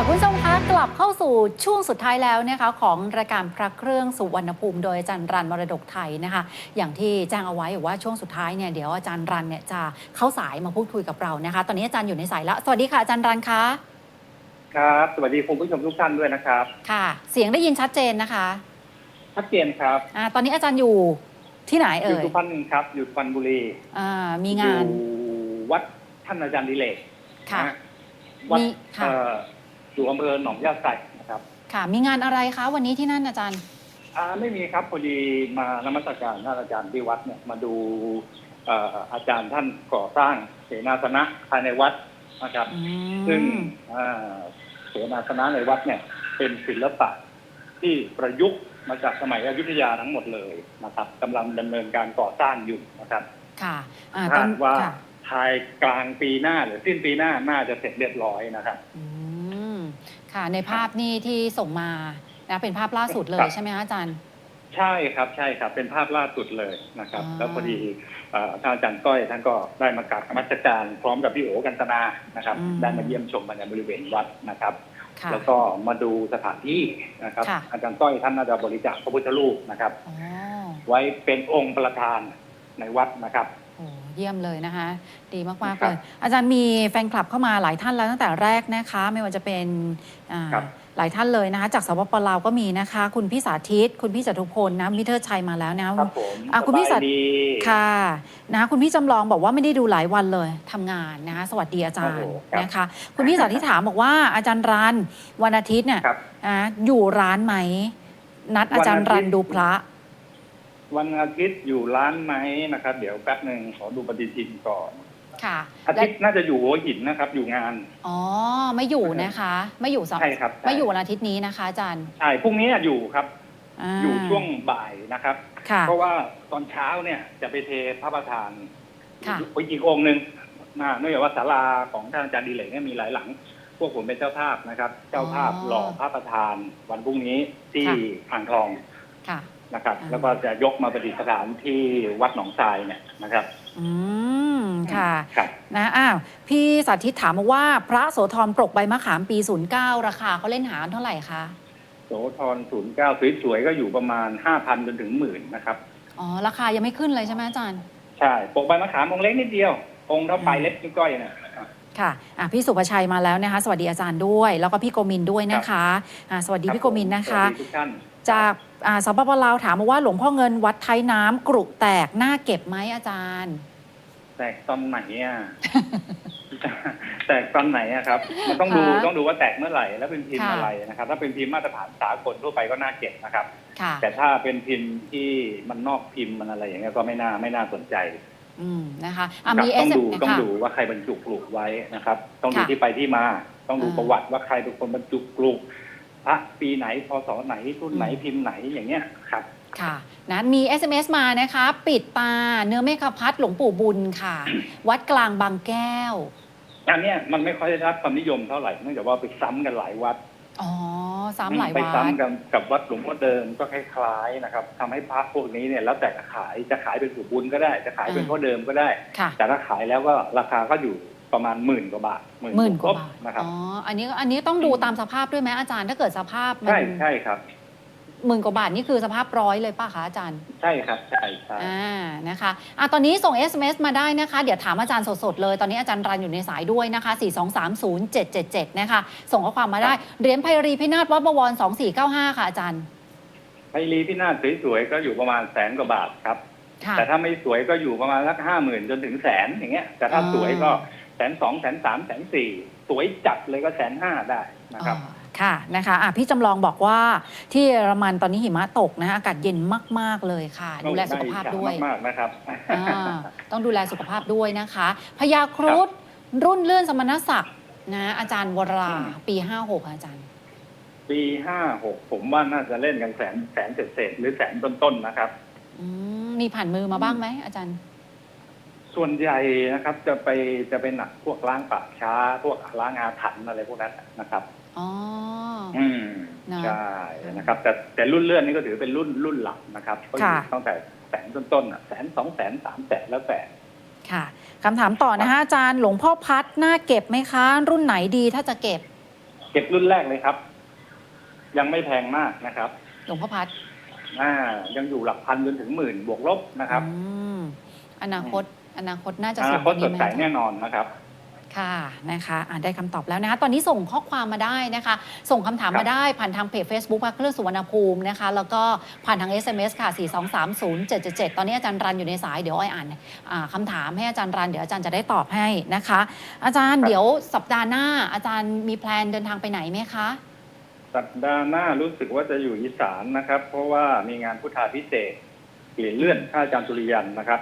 ค่ะคุณผู้ชมคะกลับเข้าสู่ช่วงสุดท้ายแล้วนะคะของรายการพระเครื่องสุวรรณภูมิ โดยอาจารย์รันมรดกไทยนะคะ อย่างที่แจ้งเอาไว้ว่าช่วงสุดท้ายเนี่ยเดี๋ยวอาจารย์รันเนี่ยจะเข้าสายมาพูดคุยกับเรานะคะ ตอนนี้อาจารย์อยู่ในสายแล้ว สวัสดีค่ะอาจารย์รันคะครับ สวัสดีคุณผู้ชมทุกท่านด้วยนะครับ ค่ะ เสียงได้ยินชัดเจนนะคะชัดเจนครับอ่าตอนนี้อาจารย์อยู่ที่ไหนอยู่เอ่ยสุพรรณครับอยู่สุพรรณบุรีอ่ามีงานอยู่วัดท่านอาจารย์ดิเลกค่ะนฮวัดมีค่ะเอ่อ อยู่อำเภอหนองยาไส่นะครับค่ะ มีงานอะไรคะวันนี้ที่นั่นอาจารย์ อ่าไม่มีครับพอดีมานมัสการท่านอาจารย์ที่วัดเนี่ยมาดูเอ่ออาจารย์ท่านก่อสร้างเสนาสนะภายในวัดนะครับ อืซึ่งมอ่าเสนาสนะในวัดเนี่ย เป็นศิลปะที่ประยุกต์มาจากสมัยอยุธยาทั้งหมดเลยนะครับกำลังดำเนินการก่อสร้างอยู่นะครับ ค่ะอ่าตอคานดว่าค่ะภายกลางปีหน้าหรือสิ้นปีหน้าน่าจะเสร็จเรียบร้อยนะครับ อืม ค่ะ ในภาพนี่ที่ส่งมานะเป็นภาพล่าสุดเลครัยบ ใช่ไหมคะอาจารย์ ใช่ครับใช่ครับเป็นภาพล่าสุดเลยนะครับ อ่า แล้วพอดีเอ่อท่านอาจารย์ก้อยท่านก็ได้มากราบนมัสการพร้อมกับพี่โอกันตนานะครับ ได้มาเยี่ยมชมบรรยากาศบริเวณวัดนะครับ ค่ะ แล้วก็มาดูสถานที่นะครับ ค่ะ อาจารย์ก้อยท่านน่าจะบริจาคพระพุทธรูปนะครับ อ๋อ ไว้เป็นองค์ประธานในวัดนะครับโอ้เยี่ยมเลยนะคะ ดีมากๆครัเลบยอาจารย์มีแฟนคลับเข้ามาหลายท่านแล้วตั้งแต่แรกนะคะ ไม่ว่าจะเป็นอ่าครับหลายท่านเลยนะคะ จากสปปลาวก็มีนะคะ คุณพี่สาธิต คุณพี่จตุพลนะมิเทอร์ชัยมาแล้วนะครับผมอะคุณพี่สสับาตยย์ดีค่ะนะคะคุณพี่จำลองบอกว่าไม่ได้ดูหลายวันเลยทำงานนะคะสวัสดีอาจารย์โอ้โหครับนะคะ คุณพี่สาธิตถามบอกว่าอาจารย์รันวันอาทิตย์เนี่ยครับอะอยู่ร้านไหมนัดอาจารย์รันดูพระ วันอาทิตย์อยู่ร้านไหมนะครับ เดี๋ยวแป๊บหนึ่งขอดูปฏิทินก่อน ค่ะอาทิตย์น่าจะอยู่หัวหินนะครับ อยู่งาน อ๋อ ไม่อยู่นะคะ ไม่อยู่สัปใช่ครับใช่ไม่อยู่วันอาทิตย์นี้นะคะอาจารย์ใช่พรุ่งนี้อยู่ครับาอยู่ช่วงบ่ายนะครับค่ะเพราะว่าตอนเช้าเนี่ยจะไปเทพระประธานค่ะอีกองค์หนึ่งนะเนื่องจากว่าศาลาของท่านอาจารย์ดีเหลกเนี่ยมีหลายหลัง พวกผมเป็นเจ้าภาพนะครับ เจ้าภาพอ๋อหล่อพระประธานวันพรุ่งนี้ที่ค่ะอ่างทองค่ะ นะครับอ่าแล้วก็จะยกมาประดิษฐานที่วัดหนองทรายเนี่ยนะครับ อืมค่ะครับนะอ้าวพี่สาธิตถามมาว่าพระโสธรปรกใบมะขามปี 09 ราคาเขาเล่นหาเท่าไหร่คะโสธรศูนย์เก้าสวยๆก็อยู่ประมาณห้าพันจนถึงหมื่นนะครับ อ๋อ ราคายังไม่ขึ้นเลยใช่ไหมอาจารย์ ใช่ปกใบมะขามองค์เล็กนิดเดียว องค์เท่าปลายเล็บนิ้วก้อยเนี่ยค่ะอะพี่สุภชัยมาแล้วนะคะ สวัสดีอาจารย์ด้วย แล้วก็พี่โกมินด้วยนะคะอะสวัสดีพี่โกมินนะคะสวัสดีทุกท่าน จากอ่าสปปลาวถามมาว่าหลวงพ่อเงินวัดไทยน้ำกรุแตกน่าเก็บไหมอาจารย์ แตกตอนไหนอะ แตกตอนไหนอะครับ มันต้องดูคะต้องดูว่าแตกเมื่อไหร่ แล้วเป็นพิมพ์ค่ะ อะไรนะครับ ถ้าเป็นพิมพ์มาตรฐานสากลทั่วไปก็น่าเก็บนะครับ ค่ะ แต่ถ้าเป็นพิมพ์ที่มันนอกพิมพ์มันอะไรอย่างเงี้ยก็ไม่น่าไม่น่าสนใจอืมนะคะอะครับมีต้อง SM ดูต้องค่ะ ดูว่าใครบรรจุปลูกไว้นะครับ ต้องดูค่ะที่ไปที่มา ต้องดูอ่า ประวัติว่าใครเป็นคนบรรจุปลูก พระปีไหนพศไหนรุ่นไหนอืมพิมพ์ไหนอย่างเงี้ยครับ ค่ะนะมี SMS มานะคะ ปิดตาเนื้อเมฆพัดหลวงปู่บุญค่ะ วัดกลางบางแก้ว อันเนี้ยมันไม่ค่อยได้รับความนิยมเท่าไหร่เนื่องจากว่าไปซ้ำกันหลายวัดอ๋อซ้ำหลายไปวัดซ้ำกันกับวัดหลวงพ่อเดิมก็คล้ายๆนะครับทำให้พระพวกนี้เนี่ยแล้วแต่จะขายจะขายเป็นผูบุญก็ได้ จะขายเป็นอ่าพ่อเดิมก็ได้ค่ะแต่ถ้าขายแล้วก็ราคาก็อยู่ ประมาณหมื่นกว่าบาทหมื่นกว่าบาทนะครับอ๋ออันนี้อันนี้ต้องดูตามสภาพด้วยไหมอาจารย์ถ้าเกิดสภาพมัใช่ใช่ครับหมื่นกว่าบาทนี่คือสภาพร้อยเลยป่ะคะอาจารย์ ใช่ครับใช่ใช่อ่านะคะอะตอนนี้ส่ง SMS มาได้นะคะ เดี๋ยวถามอาจารย์สดๆเลย ตอนนี้อาจารย์รันอยู่ในสายด้วยนะคะ 4230777 นะคะ ส่งข้อความมาได้เหรียญไพรีพินาศวัดบวร 2495 ค่ะอาจารย์ไพรีที่หน้าสวยๆก็อยู่ประมาณแสนกว่าบาทครับค่ะแต่ถ้าไม่สวยก็อยู่ประมาณสักห้าหมื่นจนถึงแสนอย่างเงี้ยแต่ถ้าอ่าสวยก็ แสนสองแสนสามแสนสี่สวยจัดเลยก็แสนห้าได้นะครับอ่าค่ะนะคะอะพี่จำลองบอกว่าที่เยอรมันตอนนี้หิมะตกนะคะอากาศเย็นมาก ๆ เลยค่ะ ดูแลสุขภาพด้วยมากๆนะครับอ่าต้องดูแลสุขภาพด้วยนะคะพญาครุฑรุ่นเลื่อนสมณศักดิ์นะอาจารย์วราอืมปี56ค่ะอาจารย์ ปีห้าหกผมว่าน่าจะเล่นกันแสนแสนเศษๆหรือแสนต้น ๆ นะครับอืมมีผ่านมือมาบ้างไหมอาจารย์ ส่วนใหญ่นะครับจะไปจะเป็นหนักพวกล้างป่าช้า พวกล้างอาถรรพ์อะไรพวกนั้นนะครับอ๋ออืมนะใช่นะครับ แต่แต่รุ่นเลื่อนนี่ก็ถือเป็นรุ่นรุ่นหลักนะครับก็อยู่ค่ะตั้งแต่แสนต้นๆอะแสนสองแสนสามแสนแล้วแต่ค่ะคำถามต่อนะคะอาจารย์หลวงพ่อพัดน่าเก็บไหมคะ รุ่นไหนดีถ้าจะเก็บ เก็บรุ่นแรกเลยครับ ยังไม่แพงมากนะครับ หลวงพ่อพัดอ่ายังอยู่หลักพันจนถึงหมื่นบวกลบนะครับอืมอนาคต อนาคตน่าจะอสูนางคกตว่าสนี้ดไหมใสคะแน่นอนนะครับค่ะนะคะอะได้คำตอบแล้วนะคะตอนนี้ส่งข้อความมาได้นะคะ ส่งคำถามครับมาได้ผ่านทางเพจ Facebook พระเครื่องสุวรรณภูมินะคะ แล้วก็ผ่านทาง SMS ค่ะ 4230777 ตอนนี้อาจารย์รันอยู่ในสายเดี๋ยวอ้อยอ่านอ่าคำถามให้อาจารย์รันเดี๋ยวอาจารย์จะได้ตอบให้นะคะ อาจารย์เดี๋ยวสัปดาห์หน้าอาจารย์มีแพลนเดินทางไปไหนไหมคะ สัปดาห์หน้ารู้สึกว่าจะอยู่อีสานนะครับ เพราะว่ามีงานพุทธาพิเศษกเปลี่ยนเลื่อนข้าอาจารย์สุริยันนะครับ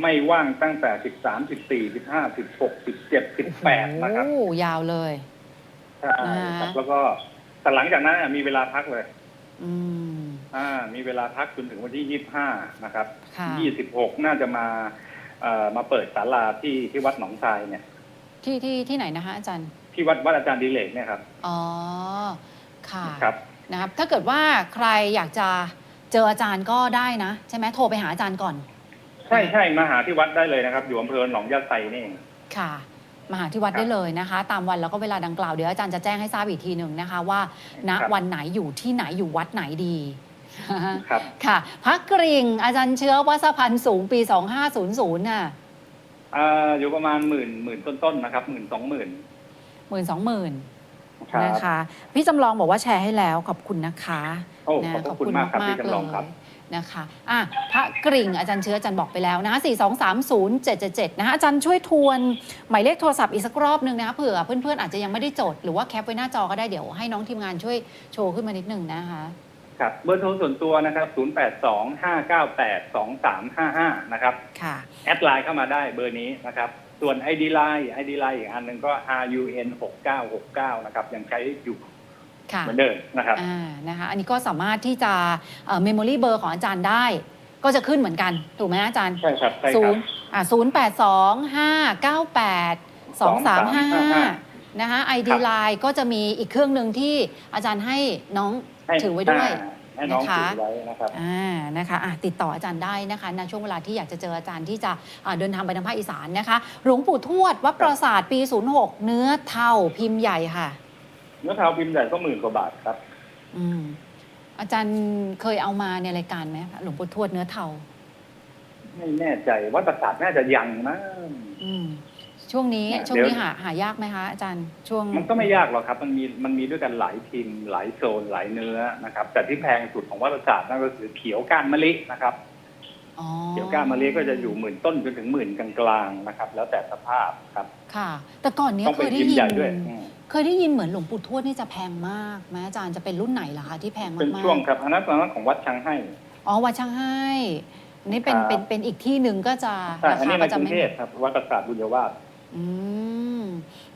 ไม่ว่างตั้งแต่สิบสามสิบสี่สิบห้าสิบหกสิบเจ็ดสิบแปดนะครับโอ้ยาวเลยใช่ครับแล้วก็แต่หลังจากนั้นอะมีเวลาพักเลย อืมอ่า มีเวลาพักจนถึงวันที่ยี่ห้านะครับค่ะยี่สิบหกน่าจะมาเอ่อมาเปิดศาลาที่ที่วัดหนองทรายเนี่ย ที่ที่ที่ไหนนะคะ อาจารย์ ที่วัดวัดอาจารย์ดิเลกเนี่ยครับ อ๋อ ค่ะ ครับ นะครับ ถ้าเกิดว่าใครอยากจะเจออาจารย์ก็ได้นะ ใช่ไหมโทรไปหาอาจารย์ก่อนใช่ใช่มาหาที่วัดได้เลยนะครับ อยู่อำเภอหนองยาไซนี่เองค่ะ มาหาที่วัดครับได้เลยนะคะ ตามวันแล้วก็เวลาดังกล่าวเดี๋ยวอาจารย์จะแจ้งให้ทราบอีกทีหนึ่งนะคะ ว่าณครับวันไหนอยู่ที่ไหนอยู่วัดไหนดีครับค่ะพักกริ่งอาจารย์เชื้อวัดสะพันสูงปี 2500น่ะอ่าอยู่ประมาณหมื่นหมื่นต้นๆนะครับหมื่นสองหมื่นหมื่นสองหมื่นครับนะคะ พี่จำลองบอกว่าแชร์ให้แล้วขอบคุณนะคะโอ้นะขอบพระคุณมากครับพี่จำลองครับ นะคะอะพระกริ่งอาจารย์เชื้ออาจารย์บอกไปแล้วนะคะ4 2 3 0 7 7 7นะคะอาจารย์ช่วยทวนหมายเลขโทรศัพท์อีกสักรอบหนึ่งนะคะเผื่อเพื่อนๆอาจจะยังไม่ได้จด หรือว่าแคปไว้หน้าจอก็ได้เดี๋ยวให้น้องทีมงานช่วยโชว์ขึ้นมานิดหนึ่งนะคะครับเบอร์โทรส่วนตัวนะครับ 0 8 2 5 9 8 2 3 5 5 นะครับ ค่ะ แอดไลน์เข้ามาได้เบอร์นี้นะครับ ส่วน ID Line ID Line อีกอันหนึ่งก็ RUN 6969 นะครับ ยังใช้อยู่ค่ะ เหมือนเดิมนะครับอ่านะคะอันนี้ก็สามารถที่จะเมมโมรี่เบอร์ของอาจารย์ได้ ก็จะขึ้นเหมือนกันถูกไหมอาจารย์ใช่ครับใช่ศูครันบย์อ่าศูนย์แปดสองห้าเก้าแปดสองสามห้าห้า2355นะคะไอคดีรับไลน์ก็จะมีอีกเครื่องหนึ่งที่อาจารย์ให้น้องให้ถือไว้ด้วยอ่าให้น้องนะคะถือไว้นะครับอ่านะคะอะติดต่ออาจารย์ได้นะคะในช่วงเวลาที่อยากจะเจออาจารย์ที่จะอ่าเดินทางไปทางภาคอีสานนะคะ หลวงปู่ทวดวัดปราสาทปี 06 เนื้อเท่าพิมพ์ใหญ่ค่ะ เนื้อเท้าพิมพ์ใหญ่ก็หมื่นกว่าบาทครับ อืมอาจารย์เคยเอามาในรายการไหมหลวงปู่ทวดเนื้อเท่าไม่แน่ใจว่าประสาทน่าจะยังนะ อืม ช่วงนี้เนี่ยช่วงเดี๋ยวนี้หาหายากไหมคะอาจารย์ช่วงมันก็ไม่ยากหรอกครับ มันมีมันมีด้วยกันหลายพิมพ์หลายโซนหลายเนื้อนะครับ แต่ที่แพงสุดของวัดประสาทนั่นก็คือเขียวก้านมะลินะครับอ๋อเขียวก้านมะลิก็จะอยู่หมื่นต้นจนถึงหมื่นกลางๆนะครับ แล้วแต่สภาพครับ ค่ะ แต่ก่อนเนี้ยต้องเคเป็นยได้พิมพ์ยิใหญ่นด้วยอืม เคยได้ยินเหมือนหลวงปู่ทวดนี่จะแพงมากไหมอาจารย์จะเป็นรุ่นไหนล่ะคะที่แพงมากเป็นๆช่วงครับอันนั้นตอนนั้นของวัดช้างให้อ๋อวัดช่างให้อันนี่เป็นครับเป็นเป็นอีกที่หนึ่งก็จะใช่ราอันคานี้ในก็กจะรุงไม่เทพครับวัดประสาทบุญยวาสอืม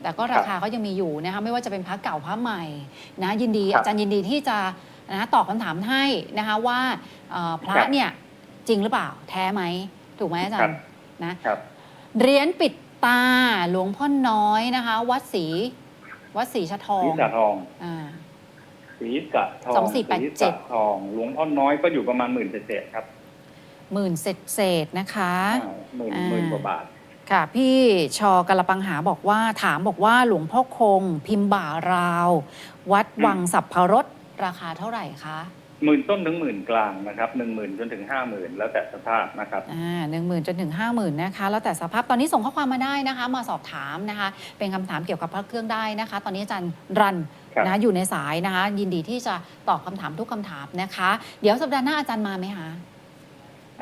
แต่ก็ราคาก็ยังมีอยู่นะคะไม่ว่าจะเป็นพระเก่าพระใหม่นะยินดีครับอาจารย์ยินดีที่จะนะตอบคำถามให้นะคะว่าเอ่อพระครับเนี่ยจริงหรือเปล่าแท้ไหมถูกไหมอาจารย์นะครับเหรียญปิดตาหลวงพ่อน้อยนะคะ วัดศรี วัดศรีชะทอศีงรษะทองอ่าศีรษะทองสองสี่แปดเจ็ดศีรษะทอง หลวงพ่อน้อยก็อยู่ประมาณหมื่นเศษๆครับหมื่นเศษเศษๆนะคะอ่าหมื่นอ่า หมื่นกว่าบาท ค่ะ พี่ชอกระปังหาบอกว่าถามบอกว่าหลวงพ่อคง พิมพ์บ่าราว วัดอืมวังสัพพรสราคาเท่าไหร่คะ หมื่นต้นถึงหมื่นกลางนะครับหนึ่งหมื่นจนถึงห้าหมื่นแล้วแต่สภาพนะครับอ่าหนึ่งหมื่นจนถึงห้าหมื่นนะคะ แล้วแต่สภาพตอนนี้ส่งข้อความมาได้นะคะ มาสอบถามนะคะ เป็นคำถามเกี่ยวกับพระเครื่องได้นะคะ ตอนนี้อาจารย์รันครับนะอยู่ในสายนะคะ ยินดีที่จะตอบคำถามทุกคำถามนะคะ เดี๋ยวสัปดาห์หน้าอาจารย์มาไหมคะ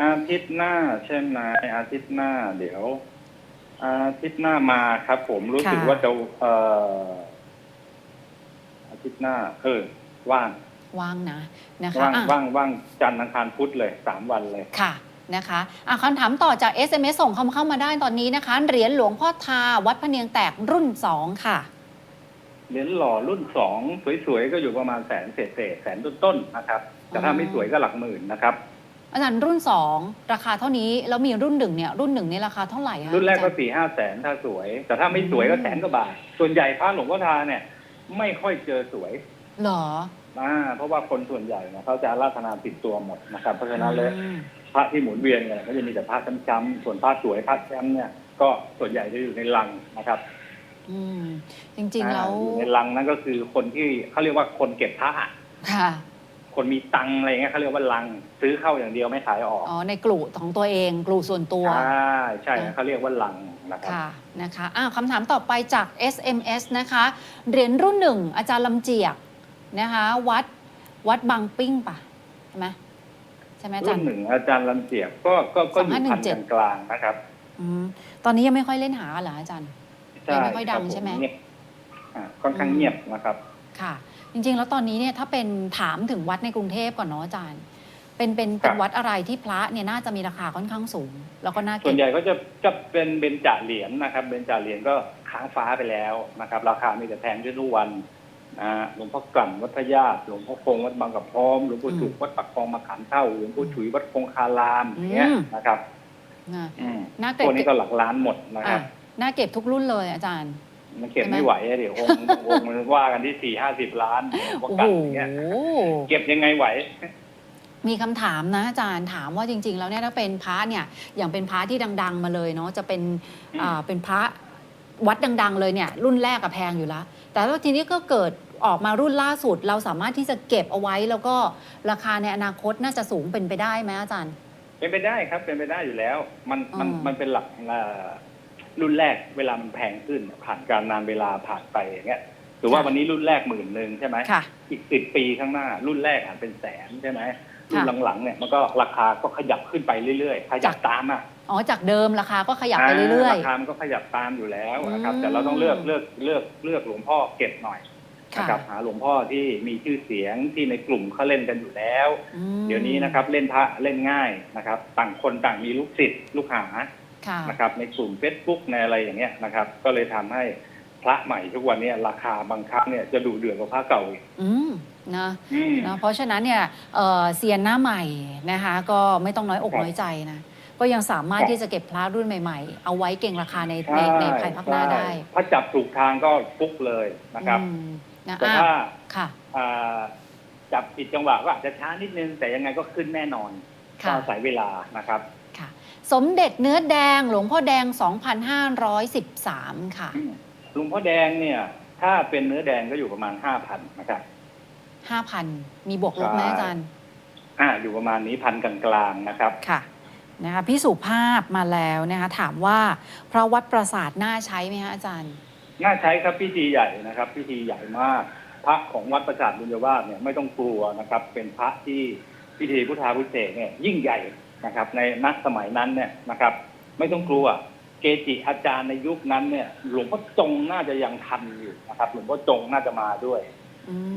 อาทิตย์หน้าใช่ไหมอาทิตย์หน้า เดี๋ยว อาทิตย์หน้ามาครับ ผมรู้สึกค่ะว่าจะเอ่ออาทิตย์หน้าเออว่าง ว่างนะนะคะว่างอะว่างว่างจันทร์อังคารพุธเลยสามวันเลย ค่ะนะคะอะคำถามต่อจาก SMS ส่งเข้ามาเข้ามาได้ตอนนี้นะคะ เหรียญหลวงพ่อทาวัดพะเนียงแตกรุ่น 2 ค่ะ เหรียญหล่อรุ่นสองสวยๆ ก็อยู่ประมาณแสนเศษเศษๆแสนต้นๆนะครับ แต่ถ้าอ๋อไม่สวยก็หลักหมื่นนะครับ อาจารย์รุ่น 2 ราคาเท่านี้ แล้วมีรุ่นหนึ่งเนี่ยรุ่นหนึ่งเนี่ยราคาเท่าไหร่คะรุ่นแรกก็อาจาย์ สี่ห้าแสนถ้าสวย แต่ถ้าไม่สวยก็แสนกว่าบาท ส่วนใหญ่พระหลวงพ่อทาเนี่ย ไม่ค่อยเจอสวย เหรอ อ่าเพราะว่าคนส่วนใหญ่เนี่ยเขาจะอาราธนาติดตัวหมดนะครับ เพราะฉะนั้นเลยอืมพระที่หมุนเวียนเนี่ยก็จะมีแต่พระช้ำๆส่วนพระสวยพระแชมป์เนี่ย ก็ส่วนใหญ่จะอยู่ในลังนะครับ อืม จริงๆแล้วอ่าอยู่ในลังนั่นก็คือคนที่เขาเรียกว่าคนเก็บพระอะค่ะ คนมีตังค์อะไรเงี้ยเขาเรียกว่าลัง ซื้อเข้าอย่างเดียวไม่ขายออกอ๋อในกลุ่ของตัวเอง กลุ่ส่วนตัวใช่ใช่อ่าเขาเรียกว่าลังนะครับค่ะนะคะอะคำถามต่อไปจาก SMS นะคะเหรียญรุ่นหนึ่งอาจารย์ลำเจียก นะคะ วัดวัดบางปิ้งปะใช่ไหมใช่ไหมอาจารุ่รนย์ หนึ่งอาจารย์ลำเจียบก็ก็ก็อยู่พัน2517 กลางๆนะครับอืมตอนนี้ยังไม่ค่อยเล่นหาเหรออาจารย์ยังไม่ค่อยดังรับผใช่ไหม เงียบอ่าค่อนข้างเงียบนะครับ ค่ะ จริงๆ แล้วตอนนี้เนี่ยถ้าเป็นถามถึงวัดในกรุงเทพก่อนเนาะอาจารย์ เป็นเป็นเป็นครับ วัดอะไรที่พระเนี่ยน่าจะมีราคาค่อนข้างสูง แล้วก็น่าส่เก็วนบใหญ่ก็จะจะเป็นเบญจเหรียญนะครับเบญจเหรียญก็ค้างฟ้าไปแล้วนะครับ ราคามีแต่แพงขึ้นทุกวัน นะฮะหลวงพ่อกลั่นวัดพระญาติหลวงพ่อคงวัดบางกะพร้อมหลวงปู่จุกวัดปักคลองมะขามเท่าหลวงปู่ฉุยวัดคงคารามอย่างเงี้ยนะครับนะอืมน่าพเก็บวกนี้ก็หลักล้านหมดนะคอะรับน่าเก็บทุกรุ่นเลยอาจารย์มันเก็บใช่ไหมไม่ไหวอะเดี๋ยวองค์องค์มันว่ากันที่สี่ห้าสิบล้านหลวงพ่อโอ้กโหลั่นอย่างเงี้ยเก็บยังไงไหว มีคำถามนะอาจารย์ถามว่าจริง ๆ แล้วเนี่ยถ้าเป็นพระเนี่ยอย่างเป็นพระที่ดัง ๆ มาเลยเนาะจะเป็นอืมอ่าเป็นพระ วัดดัง ๆ เลยเนี่ยรุ่นแรกกับแพงอยู่แล้ว แต่ว่าทีนี้ก็เกิดออกมารุ่นล่าสุด เราสามารถที่จะเก็บเอาไว้ แล้วก็ราคาในอนาคตน่าจะสูงเป็นไปได้ไหมอาจารย์ เป็นไปได้ครับเป็นไปได้อยู่แล้ว มันมันอืมมันเป็นหลักเอ่อรุ่นแรกเวลามันแพงขึ้น ผ่านการนานเวลาผ่านไปอย่างเงี้ยถือว่าวันนี้รุ่นแรกหมื่นหนึ่งใช่ไหมค่ะอีกสิบปีข้างหน้า รุ่นแรกอาจเป็นแสนใช่ไหม รุ่นค่ะหลังๆเนี่ยมันก็ราคาก็ขยับขึ้นไปเรื่อยๆขยับจากตามอะอ๋อจากเดิมราคาก็ขยับไปเรื่อยราคามันก็ขยับตามอยู่แล้วนะครับอืมแต่เราต้องเลือกเลือกเลือกเลือกหลวงพ่อเก็บหน่อยๆนะครับหาหลวงพ่อที่มีชื่อเสียงที่ในกลุ่มเขาเล่นกันอยู่แล้วอืมเดี๋ยวนี้นะครับเล่นพระเล่นง่ายนะครับ ต่างคนต่างมีลูกศิษย์ลูกหาค่ะนะครับ ในกลุ่ม Facebook ในอะไรอย่างเงี้ยนะครับ ก็เลยทำให้พระใหม่ทุกวันเนี้ราคาบางครั้งเนี่ยจะดูเดือดกว่าพระเก่าอีกอืม นะอืมนะเพราะฉะนั้นเนี่ยเอ่อเซียนหน้าใหม่นะคะ ก็ไม่ต้องน้อยอกครับน้อยใจนะ ก็ยังสามารถครับที่จะเก็บพระรุ่นใหม่ ๆ เอาไว้เก่งราคาในในในภายภาคหน้าได้ใช่ถ้าจับถูกทางก็ฟุกเลยนะครับ อืมนะแต่อะถ้าค่ะอ่าจับผิดจังหวะก็อาจจะช้านิดนึง แต่ยังไงก็ขึ้นแน่นอนก็ค่ะ อาศัยเวลานะครับ ค่ะ สมเด็จเนื้อแดงหลวงพ่อแดง 2,513 ค่ะอืมหลวงพ่อแดงเนี่ย ถ้าเป็นเนื้อแดงก็อยู่ประมาณห้าพันนะครับ 5,000มีบวกลบไหมใช่อาจารย์ อ่าอยู่ประมาณนี้พันกลางๆนะครับค่ะนะคะพี่สุภาพมาแล้วนะคะถามว่าพระวัดปราสาทน่าใช้ไหมคะอาจารย์ น่าใช้ครับพิธีใหญ่นะครับ พิธีใหญ่มาก พระของวัดประสาทบุญญาวาสเนี่ยไม่ต้องกลัวนะครับ เป็นพระที่พิธีพุทธาพิเศษกเนี่ยยิ่งใหญ่นะครับ ในนักสมัยนั้นเนี่ยนะครับ ไม่ต้องกลัวเกจิอาจารย์ในยุคนั้นเนี่ย หลวงพ่อจงน่าจะยังทันอยู่นะครับ หลวงพ่อจงน่าจะมาด้วยอืม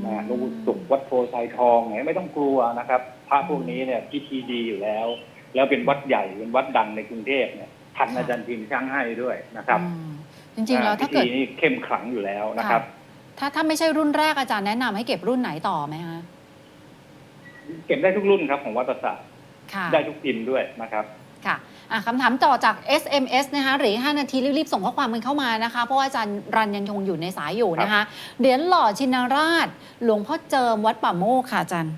นะหลวงปู่สุขวัดโพไซทองเนี่ยไม่ต้องกลัวนะครับพระพวกนี้เนี่ยพิธีดีอยู่แล้ว แล้วเป็นวัดใหญ่เป็นวัดดังในกรุงเทพเนี่ยทันอาจารย์พิมพ์ช่างให้ด้วยนะครับอืมจริงๆแล้วถ้าเกิดพิธีนี้เข้มขลังอยู่แล้วนะครับ ถ้าถ้าไม่ใช่รุ่นแรกอาจารย์แนะนำให้เก็บรุ่นไหนต่อไหมคะเก็บได้ทุกรุ่นครับของวัดประสาทค่ะได้ทุกพิมพ์ด้วยนะครับค่ะอะ คำถามต่อจาก SMS นะคะเหรียญ5นาทีรีบๆส่งข้อความกันเข้ามานะคะ เพราะว่าอาจารย์รันยังคงอยู่ในสายอยู่นะคะเหรียญหล่อชินราช หลวงพ่อเจิมวัดป่าโมกค่ะอาจารย์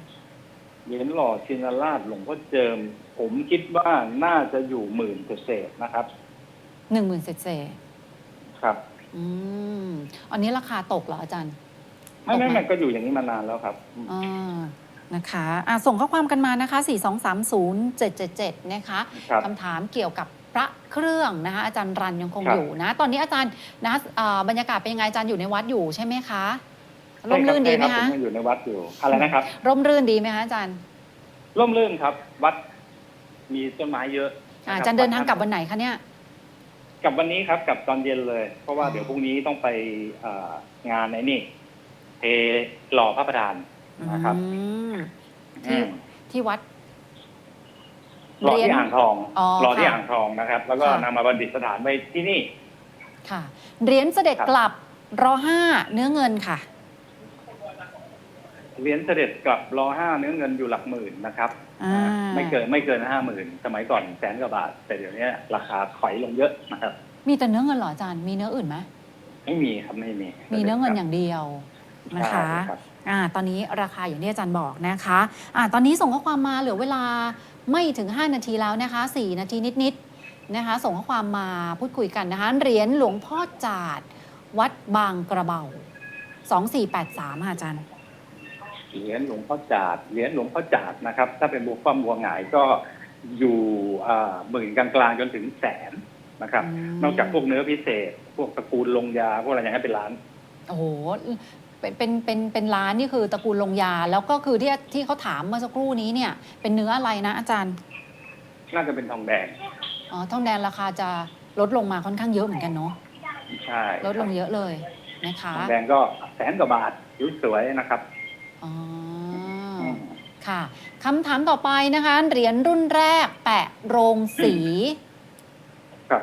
เหรียญหล่อชินราชหลวงพ่อเจิม ผมคิดว่าน่าจะอยู่หมื่นเศษๆนะครับหนึ่งหมื่นเศษเศษครับๆอืมอันนี้ราคาตกเหรออาจารย์ไม่ไม่ตกไหมไม่ก็อยู่อย่างนี้มานานแล้วครับอ่า นะคะอะส่งข้อความกันมานะคะ 4230777 นะคะครับคำถามเกี่ยวกับพระเครื่องนะคะอาจารย์รันยังคงครับอยู่นะ ตอนนี้อาจารย์นะอ่าบรรยากาศเป็นยังไงอาจารย์อยู่ในวัดอยู่ใช่ไหมคะร่มรื่นดีไหมใช่รับคะผมยังอยู่ในวัดอยู่อะไรนะครับ ร่มรื่นดีไหมคะอาจารย์ ร่มรื่นครับ วัดมีต้นไม้เยอะอ่าะคบอาจารย์เดินทางกลับวันไหนคะเนี่ยกลับวันนี้ครับกลับตอนเย็นเลย เพราะว่าอ๋อเดี๋ยวพรุ่งนี้ต้องไปเอ่องานไอ้นี่เทหล่อพระประธาน นะครับ อืมที่อืมที่วัดหล่อเรียนที่อ่างทองอ๋อหล่อที่ค่ะอ่างทองนะครับ แล้วก็ค่ะ นำมาประดิษฐานไว้ที่นี่ ค่ะเหรียญเสด็จครับ กลับรอห้าเนื้อเงินค่ะ เหรียญเสด็จกลับรอห้าเนื้อเงินอยู่หลักหมื่นนะครับอ่า ไม่เกินไม่เกินห้าหมื่นสมัยก่อนแสนกว่าบาท แต่เดี๋ยวนี้ราคาถอยลงเยอะนะครับ มีแต่เนื้อเงินเหรออาจารย์ มีเนื้ออื่นไหมไม่มีครับไม่มีมีเนื้อเงินอย่างเดียวนะคะใช่รับ อ่าตอนนี้ราคาอย่างที่อาจารย์บอกนะคะอ่าตอนนี้ส่งข้อความมาเหลือเวลาไม่ถึง 5 นาทีแล้วนะคะ 4 นาทีนิดๆนะคะ ส่งข้อความมาพูดคุยกันนะคะเหรียญหลวงพ่อจาด วัดบางกระเบา2483ค่ะอาจารย์เหรียญหลวงพ่อจาดเหรียญหลวงพ่อจาดนะครับ ถ้าเป็นบัวฟ้าบัวหงายก็อยู่อ่าหมื่นกลางๆจนถึงแสนนะครับอืมนอกจากพวกเนื้อพิเศษ พวกตระกูลลงยาพวกอะไรอย่างนี้นเป็นล้าน โอ้โห เป็นเป็นเป็นเป็นร้านนี่คือตระกูลลงยา แล้วก็คือที่ที่เขาถามเมื่อสักครู่นี้เนี่ย เป็นเนื้ออะไรนะอาจารย์น่าจะเป็นทองแดงอ๋อทองแดงราคาจะลดลงมาค่อนข้างเยอะเหมือนกันเนาะใช่ลดลงเยอะเลยนะคะทองแดงก็แสนกว่าบาทสวยๆนะครับอ๋ออืมค่ะคำถามต่อไปนะคะเหรียญรุ่นแรกแปะโรงสีครับ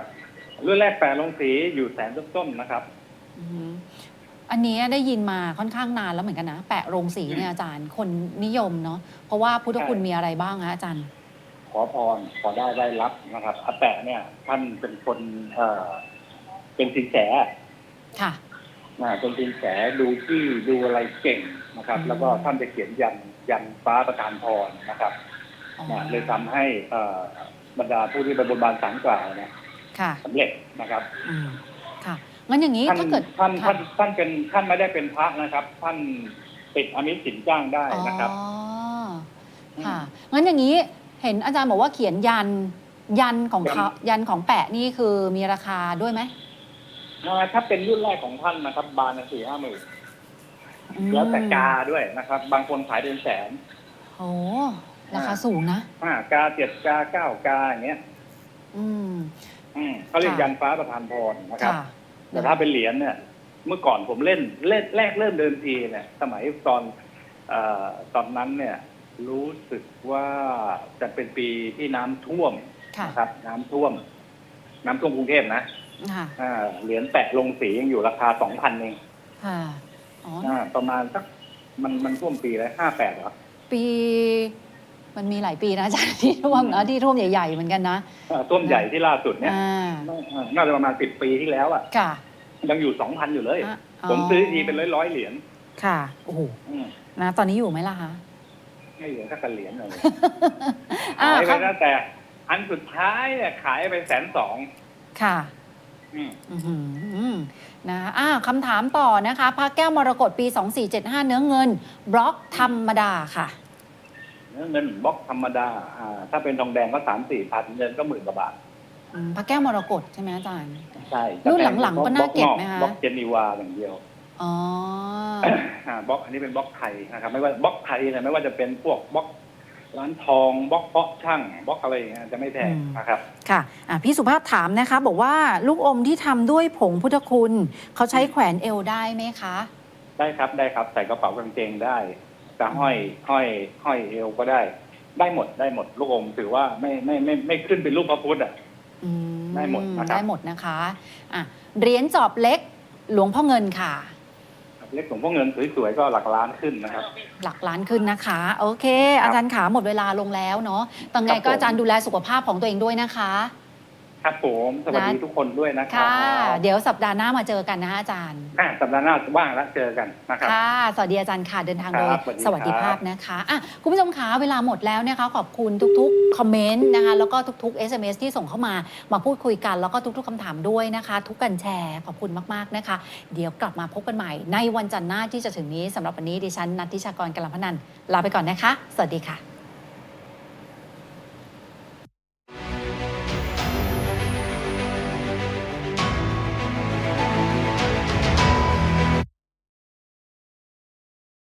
รุ่นแรกแปดลงสีอยู่แสนต้นๆนะครับอือหือ อันนี้ได้ยินมาค่อนข้างนานแล้วเหมือนกันนะ แปะโรงสีเนี่ยอาจารย์คนนิยมเนาะเพราะว่าพุทธคุณใช่มีอะไรบ้างคะอาจารย์ ขอพรขอได้ได้รับนะครับอาแปะเนี่ยท่านเป็นคนเอ่อเป็นสินแสค่ะนะเป็นสินแสดูที่ดูอะไรเก่งนะครับอืมแล้วก็ท่านจะเขียนยันยันฟ้าประทานพรนะครับอ๋อนะเลยทำให้เอ่อบรรดาผู้ที่ไปบนบานสารกล่าวเนี่ยค่ะสำเร็จนะครับอืมค่ะ งั้นอย่างนี้ท่านถ้าเกิดท่านค่ะท่านท่านเป็นท่านไม่ได้เป็นพระนะครับ ท่านติดอมิตสินจ้างได้นะครับอ๋อค่ะงั้นอย่างนี้เห็นอาจารย์บอกว่าเขียนยันยันของเขายันของแปะนี่คือมีราคาด้วยไหมอ่าถ้าเป็นรุ่นแรกของท่านนะครับ บานสี่ห้าหมื่นอืมแล้วแต่กาด้วยนะครับ บางคนขายเป็นแสนโอ้ราคาสูงนะอ่ากาเจ็ดกาเก้ากาอย่างเงี้ย อืม อืมเขาเรียกค่ะยันฟ้าประทานพรนะครับค่ะ แต่ถ้าเป็นเหรียญเนี่ย เมื่อก่อนผมเล่นเล่นแรกเริ่มเดินทีเนี่ย สมัยตอนเอ่อตอนนั้นเนี่ย รู้สึกว่าจะเป็นปีที่น้ำท่วมค่ะนะครับ น้ำท่วม น้ำท่วมกรุงเทพนะค่ะอ่าเหรียญแปะลงสียังอยู่ราคาสองพันเองค่ะอ๋ออ่าประมาณสักมันมันท่วมปีแล้วห้าแปดเหรอ ปี มันมีหลายปีนะอาจารย์ที่ท่วมเนอะที่ท่วมใหญ่ๆเหมือนกันนะอ่าท่วมใหญ่ที่ล่าสุดเนี่ยอ่าอ่าน่าจะประมาณสิบปีที่แล้วอะค่ะยังอยู่สองพันอยู่เลย อะผมซื้อทีเป็นร้อยร้อยๆเหรียญค่ะโอ้โหอืมนะตอนนี้อยู่ไหมล่ะคะ ไม่เหลือสักกระเหรียญเลยอ่าขายไปครับ ตั้งแต่อันสุดท้ายเนี่ยขายไปแสนสองค่ะ อืม อื้อหือนะอ่าคำถามต่อนะคะพระแก้วมรกตปี 2475 เนื้อเงิน บล็อกธรรมดาค่ะ เนื้อเงินบล็อกธรรมดาอ่าถ้าเป็นทองแดงก็สามสี่พันเงินก็หมื่นกว่าบาทอืมพระแก้วมรกตใช่ไหมอาจารย์ ใช่รุ่นหลังๆก็น่าเก็บไหมคะ บล็อกเจนีวาอย่างเดียวอ๋อ อ่าบล็อกอันนี้เป็นบล็อกไทยนะครับ ไม่ว่าบล็อกไทยเนี่ยไม่ว่าจะเป็นพวกบล็อกร้านทองบล็อกเพาะช่างบล็อกอะไรอย่างเงี้ยจะไม่แพงอืม นะครับ ค่ะอะ พี่สุภาพถามนะคะ บอกว่าลูกอมที่ทำด้วยผงพุทธคุณ เขาใช้แขวนเอวได้ไหมคะ ได้ครับได้ครับใส่กระเป๋ากางเกงได้ จะห้อยห้อย ห้อยเอวก็ได้ ได้หมดได้หมดลูกอมถือว่าไม่ไม่ไม่ไม่ขึ้นเป็นรูปพระพุทธอะ อืได้หมดนะครับ ได้หมดนะคะอะเหรียญจอบเล็กหลวงพ่อเงินค่ะ เล็กหลวงพ่อเงินสวยๆก็หลักล้านขึ้นนะครับ หลักล้านขึ้นนะคะ โอเคครับอาจารย์ขาหมดเวลาลงแล้วเนาะต่างไงครับก็ผมอาจารย์ดูแลสุขภาพของตัวเองด้วยนะคะ ครับผมสวัสดีนะทุกคนด้วยนะครัค่ะบเดี๋ยวสัปดาห์หน้ามาเจอกันนะคะอาจารย์อะสัปดาห์หน้าว่างแล้วเจอกันนะครับค่ะสวัสดีอาจารย์ค่ะเดินทางโดยครับสสวัวัสสดีดิครับภาพนะคะอะคุณผู้ชมคะเวลาหมดแล้วนะคะ ขอบคุณทุกๆคอมเมนต์นะคะแล้วก็ทุกๆ SMS ที่ส่งเข้ามามาพูดคุยกัน แล้วก็ทุกๆคำถามด้วยนะคะ ทุกกันแชร์ขอบคุณมากๆนะคะ เดี๋ยวกลับมาพบกันใหม่ ในวันจันทร์หน้าที่จะถึงนี้สำหรับวันนี้ดิฉันนัทธิชากรกำลังพนันลาไปก่อนนะคะ สวัสดีค่ะ